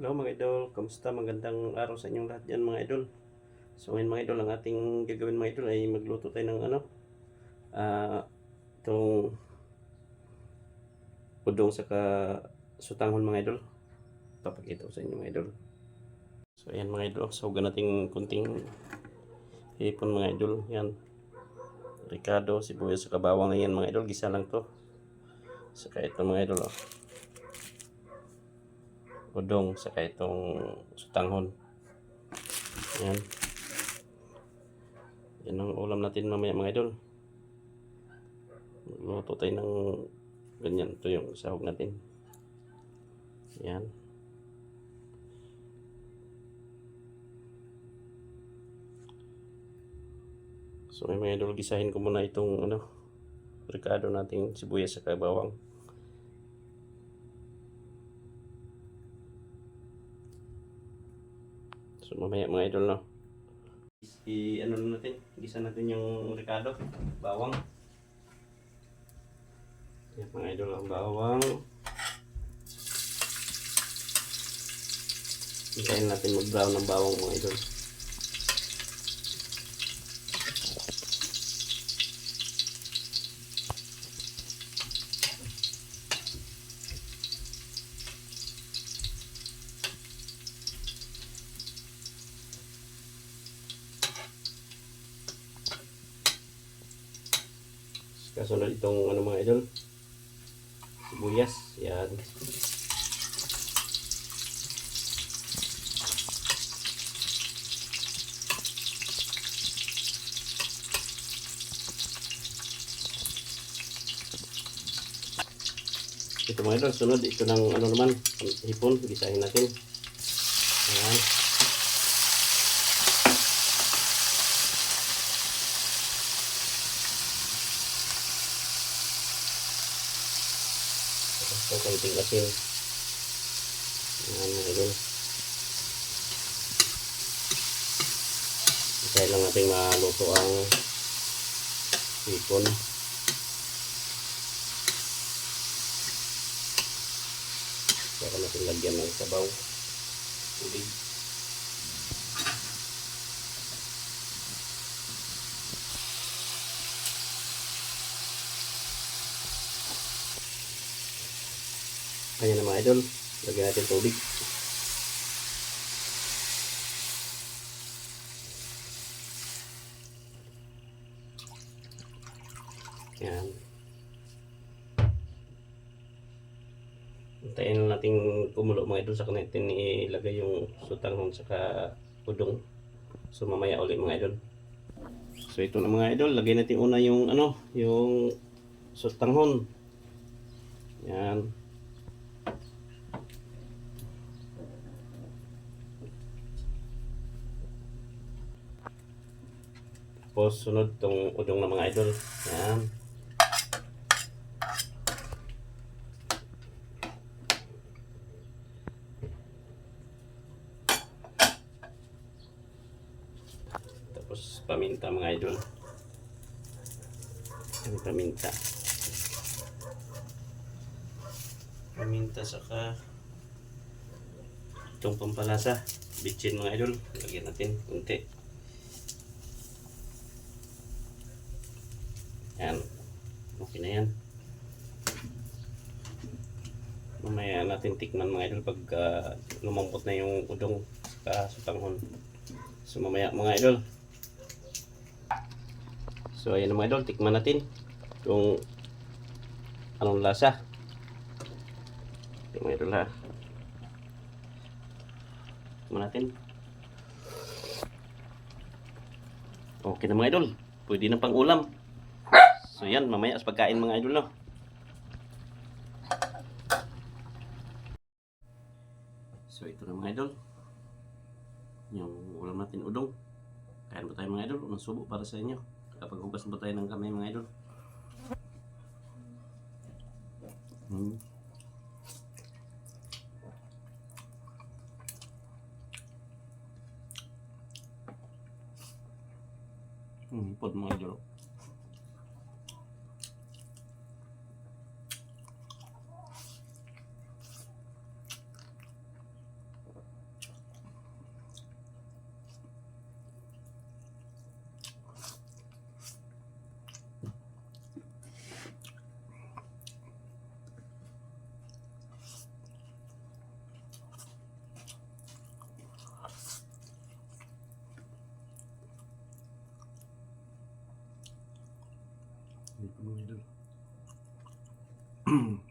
Hello mga idol, kamusta? Magandang araw sa inyong lahat dyan mga idol. So ngayon mga idol, ang ating gagawin mga idol ay magluto tayo ng ano, ah, itong udong saka sutanghon mga idol. Papakita ko sa inyo mga idol. So ayan mga idol, sahugan natin kunting hipon mga idol. Yan. Ricardo, sibuyas saka bawang na yan mga idol, gisa lang to. Saka ito mga idol oh udong saka itong sutanghon. Yan. Yan ang ulam natin mamaya mga idol. Magluto tayo ng ganyan. Ito yung sahog natin. Yan. So may mga idol, gisahin ko muna itong ano, ricado nating sibuyas sa bawang. Mamaya mga idol no. I ano na natin, gisa natin yung ricado, bawang. Yan mga idol ang bawang. Hintayin natin mag-brown ng bawang mga idol. Kasunod itong ano mga idol. Sibuyas. Yan. Ito mga idol, sunod ito ng ano naman, hipon, gisahin natin. Asin. Ayan mga idol. Kaya lang natin maluto ang hipon. Kaya natin lagyan ng sabaw. Tubig. Ayan na mga idol. Lagyan natin tubig. Yan. Hintayin lang natin kumulo mga idol sa natin ilagay yung sutanghon saka udong. So mamaya ulit mga idol. So ito na mga idol, lagay natin una yung ano, yung sutanghon. Yan. Tapos sunod tong udong ng mga idol. Yan. Tapos paminta mga idol. Yan paminta. Paminta saka itong pampalasa. Bitchin mga idol. Lagyan natin kunti. Yan. Okay na yan. Mamaya natin tikman mga idol pag ah, lumambot na yung udong sa sutanghon. So mamaya mga idol. So ayan mga idol, tikman natin kung anong lasa. Mga idol ha. Tikman natin. Okay na mga idol. Pwede na pang ulam. So yan, mamaya sa pagkain mga idol no. So ito na mga idol. Yung ulam natin udong. Kain ba tayo mga idol? Unang subo para sa inyo. Kapag hugas ba tayo ng kamay mga idol? Hmm. Hmm, pod mga idol. Hindi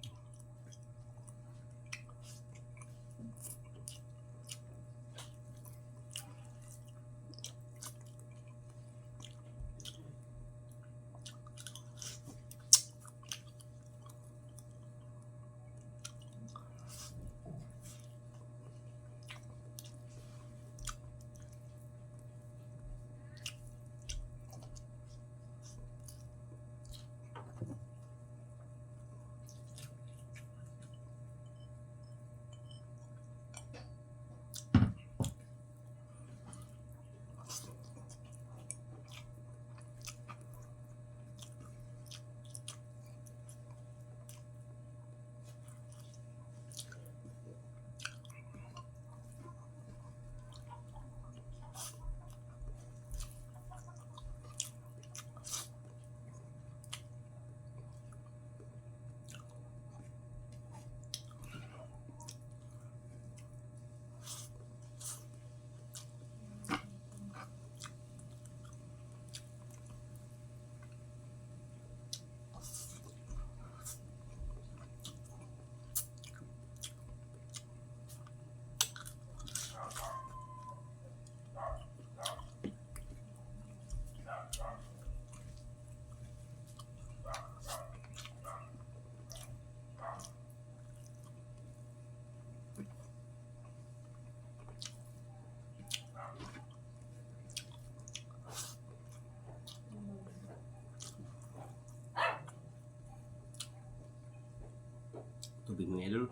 dinero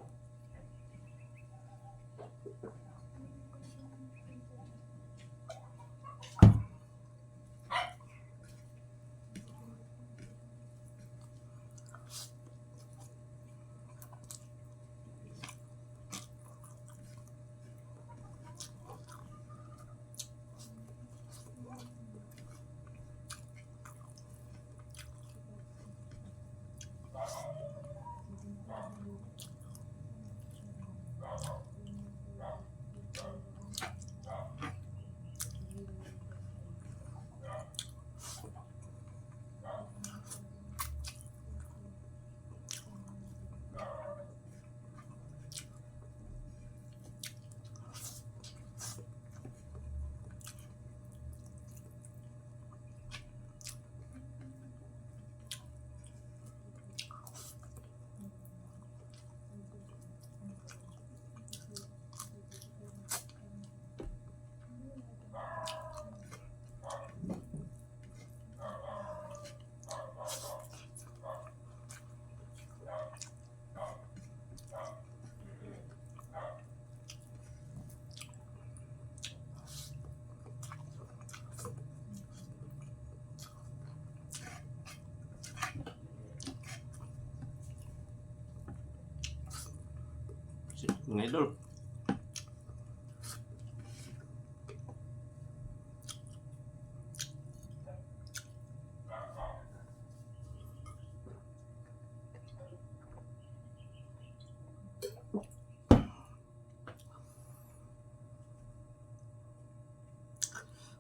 mga idol.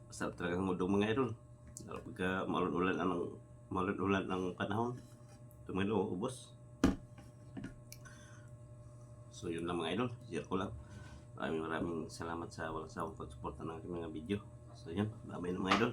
Masarap talaga mudong mga idol. Lalo pagka malun-ulan ang malun-ulan panahon. Tumilo, ubos. So yun lang mga idol, share ko lang. Maraming maraming salamat sa walang sawang pagsuporta ng aking mga video. So yun, bye-bye na mga idol.